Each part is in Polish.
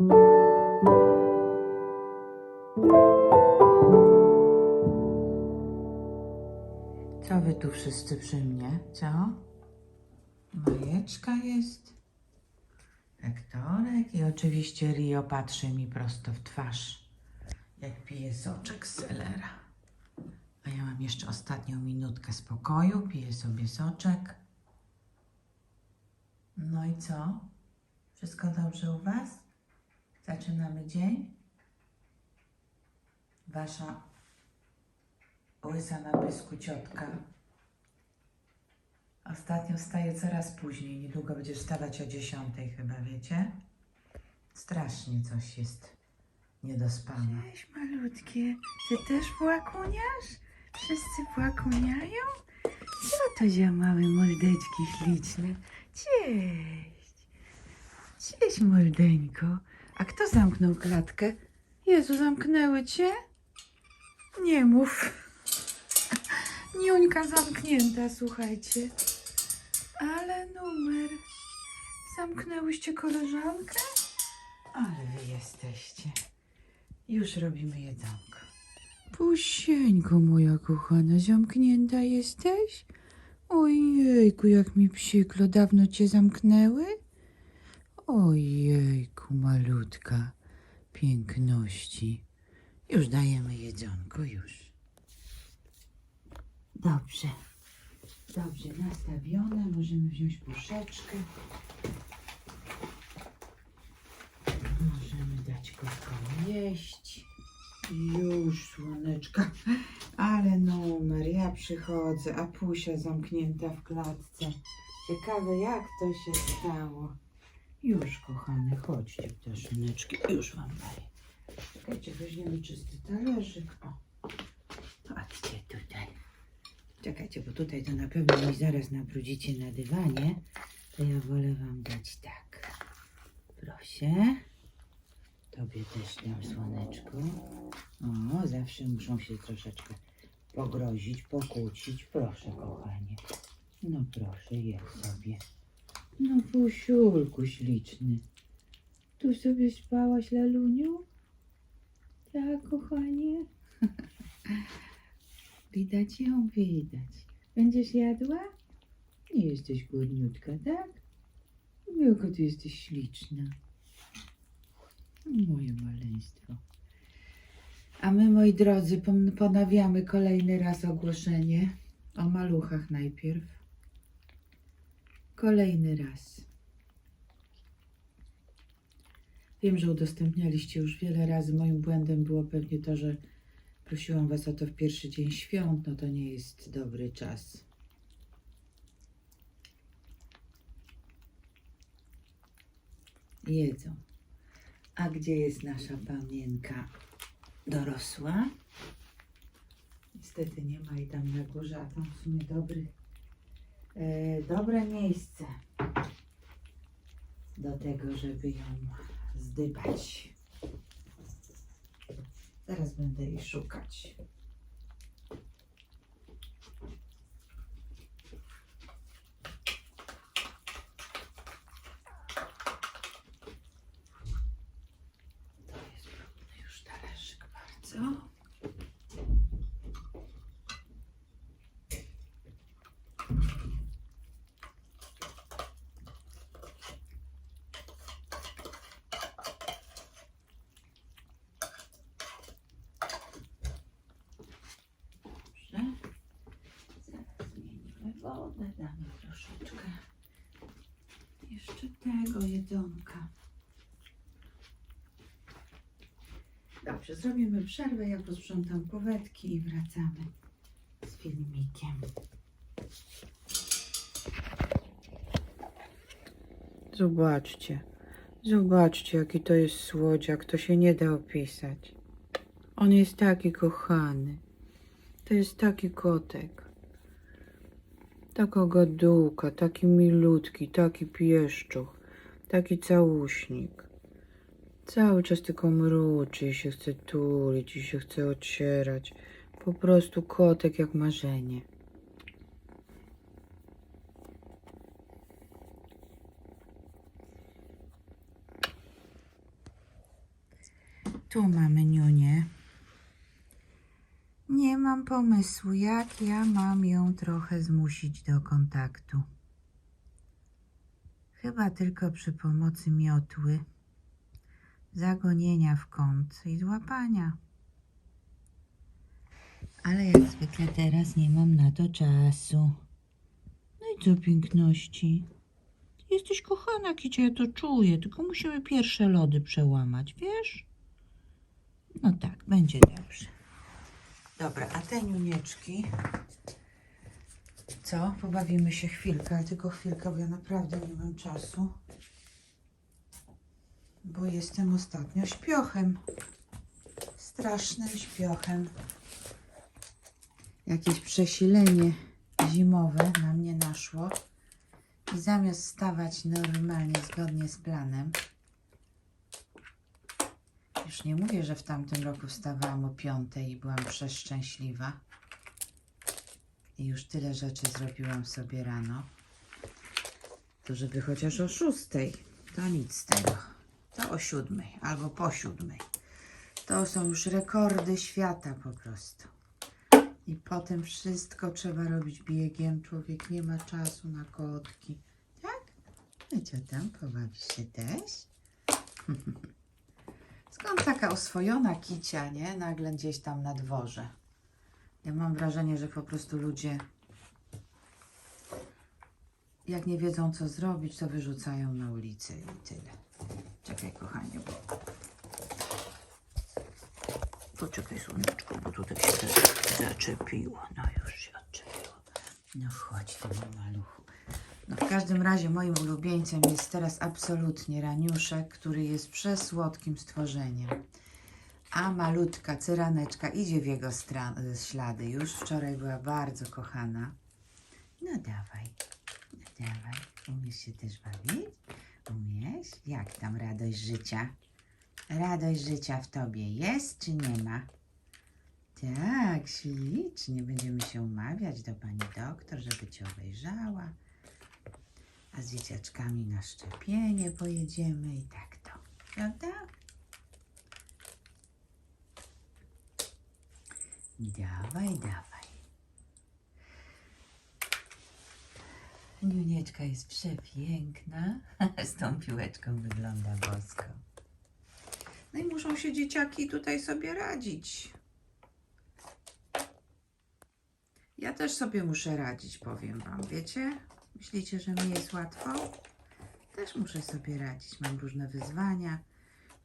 Co wy tu wszyscy przy mnie? Co? Majeczka jest. Hektorek i oczywiście Rio patrzy mi prosto w twarz, jak pije soczek z selera. A ja mam jeszcze ostatnią minutkę spokoju, piję sobie soczek. No i co? Wszystko dobrze u Was? Zaczynamy dzień? Wasza łysa na pysku ciotka. Ostatnio wstaje coraz później. Niedługo będziesz wstawać o 10 chyba, wiecie? Strasznie coś jest niedospane. Cześć malutkie. Ty też płakuniasz? Wszyscy płakuniają? Co to za małe mordeczki śliczne? Cześć. Cześć mordeńko. A kto zamknął klatkę? Jezu, zamknęły cię? Nie mów. Niuńka zamknięta, słuchajcie. Ale numer. Zamknęłyście koleżankę? Ale wy jesteście. Już robimy jedzonko. Pusieńko moja kochana, zamknięta jesteś? Ojejku, jak mi psiklo, dawno cię zamknęły? Ojejku, malutka, piękności. Już dajemy jedzonko, już. Dobrze. Dobrze, nastawione. Możemy wziąć puszeczkę. Możemy dać kotkom jeść. Już, słoneczka. Ale numer, ja przychodzę, a Pusia zamknięta w klatce. Ciekawe, jak to się stało. Już, kochane, chodźcie, ptaszyneczki. Już wam daję. Czekajcie, weźmiemy czysty talerzyk. O, chodźcie tutaj. Czekajcie, bo tutaj to na pewno mi zaraz nabrudzicie na dywanie. To ja wolę wam dać tak. Proszę. Tobie też dam słoneczko. O, zawsze muszą się troszeczkę pogrozić, pokłócić. Proszę, kochanie. No proszę, jedz sobie. No, pusiulku śliczny. Tu sobie spałaś, Laluniu? Tak, kochanie. Widać ją, widać. Będziesz jadła? Nie jesteś głodniutka, tak? Jaka ty jesteś śliczna. Moje maleństwo. A my, moi drodzy, pon- ponawiamy kolejny raz ogłoszenie o maluchach najpierw. Kolejny raz. Wiem, że udostępnialiście już wiele razy. Moim błędem było pewnie to, że prosiłam Was o to w pierwszy dzień świąt. No to nie jest dobry czas. Jedzą. A gdzie jest nasza panienka dorosła? Niestety nie ma jej tam na górze, a tam w sumie dobry, dobre miejsce do tego, żeby ją zdybać. Zaraz będę jej szukać. Bardzo. Dobrze. Zaraz zmienimy wodę, damy troszeczkę jeszcze tego jedzonka. Dobrze, zrobimy przerwę, ja posprzątam powetki i wracamy z filmikiem. Zobaczcie, zobaczcie jaki to jest słodziak, to się nie da opisać. On jest taki kochany. To jest taki kotek. Taka gadułka, taki milutki, taki pieszczuch, taki całuśnik. Cały czas tylko mruczy i się chce tulić i się chce ocierać. Po prostu kotek jak marzenie. Tu mamy niunię. Nie mam pomysłu, jak ja mam ją trochę zmusić do kontaktu. Chyba tylko przy pomocy miotły, zagonienia w kąt i złapania. Ale jak zwykle teraz nie mam na to czasu. No i co piękności? Jesteś kochana, Kicia, ja to czuję, tylko musimy pierwsze lody przełamać, wiesz? No tak, będzie dobrze. Dobra, a te niunieczki, co? Pobawimy się chwilkę, tylko chwilkę, bo ja naprawdę nie mam czasu. Bo jestem ostatnio śpiochem. Strasznym śpiochem. Jakieś przesilenie zimowe na mnie naszło. I zamiast stawać normalnie, zgodnie z planem, już nie mówię, że w tamtym roku wstawałam o piątej i byłam przeszczęśliwa. I już tyle rzeczy zrobiłam sobie rano. To żeby chociaż o szóstej, to nic z tego. To o siódmej albo po siódmej. To są już rekordy świata po prostu. I potem wszystko trzeba robić biegiem. Człowiek nie ma czasu na kotki. Tak? Co tam? Pobawisz się też? Skąd taka oswojona kicia, nie? Nagle gdzieś tam na dworze. Ja mam wrażenie, że po prostu ludzie jak nie wiedzą co zrobić, to wyrzucają na ulicę i tyle. Czekaj kochanie, bo... Poczekaj słoneczko, bo tutaj się zaczepiło. No już się odczepiło. No chodź ty mój maluchu. No w każdym razie moim ulubieńcem jest teraz absolutnie raniuszek, który jest przesłodkim stworzeniem. A malutka cyraneczka idzie w jego stra- ślady. Już wczoraj była bardzo kochana. No dawaj, no dawaj. Umiesz się też bawić? Umiesz? Jak tam radość życia? Radość życia w tobie jest czy nie ma? Tak, ślicznie. Będziemy się umawiać do pani doktor, żeby cię obejrzała. Z dzieciaczkami na szczepienie pojedziemy i tak to. Prawda? Dawaj, dawaj. Niunieczka jest przepiękna. Z tą piłeczką wygląda bosko. No i muszą się dzieciaki tutaj sobie radzić. Ja też sobie muszę radzić, powiem Wam, wiecie? Myślicie, że mi jest łatwo? Też muszę sobie radzić. Mam różne wyzwania,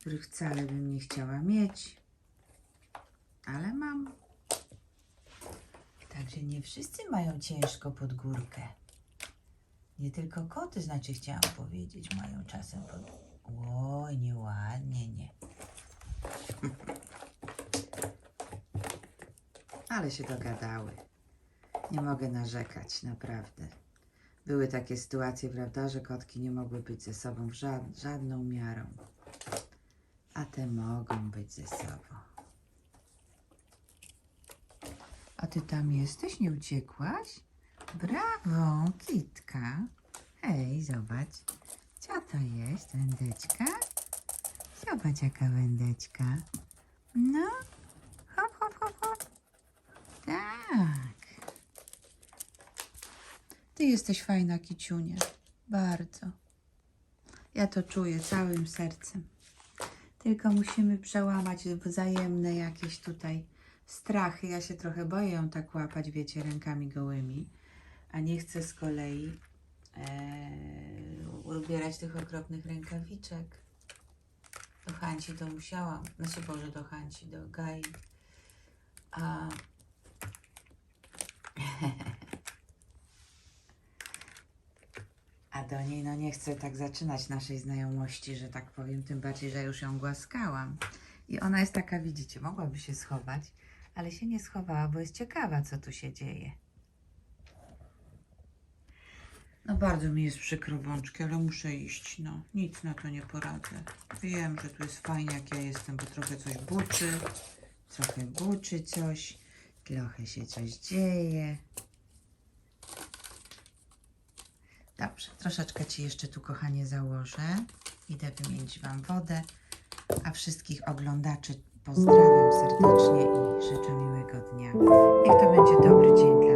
których wcale bym nie chciała mieć, ale mam. Także nie wszyscy mają ciężko pod górkę. Nie tylko koty, znaczy chciałam powiedzieć, mają czasem pod... Oj, nieładnie, nie. Ale się dogadały. Nie mogę narzekać, naprawdę. Były takie sytuacje, prawda, że kotki nie mogły być ze sobą w żad żadną miarą. A te mogą być ze sobą. A ty tam jesteś? Nie uciekłaś? Brawo, kitka. Hej, zobacz. Co to jest? Wędeczka? Zobacz, jaka wędeczka. No, Ty jesteś fajna, kiciunia. Bardzo. Ja to czuję całym sercem. Tylko musimy przełamać wzajemne jakieś tutaj strachy. Ja się trochę boję ją tak łapać, wiecie, rękami gołymi. A nie chcę z kolei e, ubierać tych okropnych rękawiczek. Do Hanci to musiałam. Znaczy, Boże, do Hanci, do Gai. A... do niej, no nie chcę tak zaczynać naszej znajomości, że tak powiem, tym bardziej, że już ją głaskałam. I ona jest taka, widzicie, mogłaby się schować, ale się nie schowała, bo jest ciekawa, co tu się dzieje. No bardzo mi jest przykro, bączki, ale muszę iść, no. Nic na to nie poradzę. Wiem, że tu jest fajnie, jak ja jestem, bo trochę coś buczy, trochę buczy coś, trochę się coś dzieje. Dobrze, troszeczkę Ci jeszcze tu, kochanie, założę. Idę wymienić Wam wodę, a wszystkich oglądaczy pozdrawiam serdecznie i życzę miłego dnia. Niech to będzie dobry dzień dla